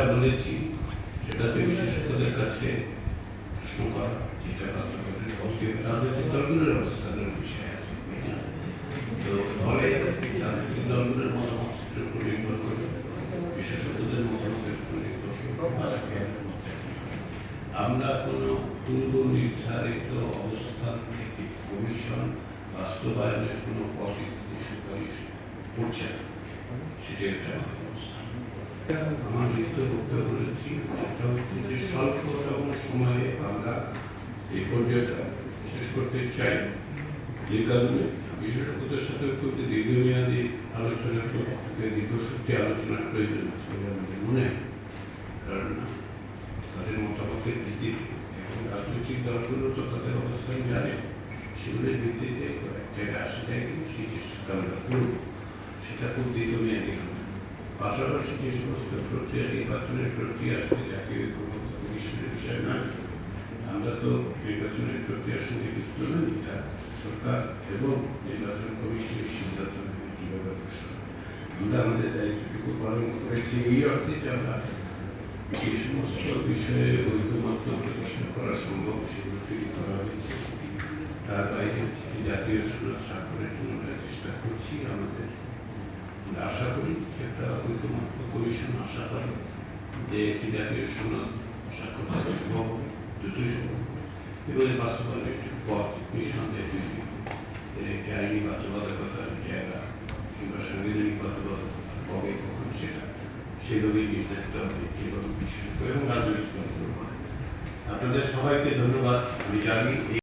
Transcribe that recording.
যেটা বলেছি সেটাতে বিশেষজ্ঞদের কাছে প্রশ্ন করা যেটা অবস্থানের বিষয়? তো ফলে রাজনৈতিক দলগুলোর মতামতের উপর নির্ভর করে বিশেষজ্ঞদের মতামতের উপর নির্ভর আমরা কোনো পূর্ব নির্ধারিত অবস্থান থেকে কমিশন বাস্তবায়নের কোনো সুপারিশ করছে না সেটাই আমার লিখিত বক্তব্য বলেছি সেটা হচ্ছে যে সময়ে আমরা এই শেষ করতে চাই যে কারণে বিশেষজ্ঞদের সাথে দীর্ঘমেয়াদী আলোচনা করতে আলোচনার প্রয়োজন মনে হয় কারণ তাদের মতামতের ভিত্তিতে এবং রাজনৈতিক দলগুলো তো তাদের অবস্থান জানে সেগুলোর ভিত্তিতে এক জায়গায় আসা যায় সেই করব সেটা খুব দীর্ঘমেয়াদী পাশাপাশি যে সমস্ত প্রক্রিয়া নির্বাচনের প্রক্রিয়া আসলে জাতীয় ঐক্যমত্য কমিশনের বিষয় নয়, আমরা তো নির্বাচনের প্রক্রিয়ার সঙ্গে যুক্ত নই এটা সরকার এবং নির্বাচন কমিশনের সিদ্ধান্ত নেবে কীভাবে আমরা আমাদের দায়িত্বটুকু পালন করেছি এই অর্থে যে আমরা যে সমস্ত বিষয়ে ঐক্যমত্য প্রতিষ্ঠা করা সম্ভব সেগুলো করা হয়েছে। তার বাইরে জাতীয় জন্য আমরা চেষ্টা করছি আমাদের আশা করি একটা ঐক্যমত্য কমিশন আশা করে যে একটি জাতীয় সনদ স্বাক্ষর করা দ্রুতই সম্ভব এবং এর বাস্তবায়নের একটি পথ নিঃসন্দেহে এর একটি আইনি বাধ্যবাধকতার জায়গা কিংবা সাংবিধানিক বাধ্যবাধকতা কবে কখন সেটা সেভাবেই নির্ধারিত হবে যেভাবে বিশেষজ্ঞ এবং রাজনৈতিক আপনাদের সবাইকে ধন্যবাদ। আমি জানি এই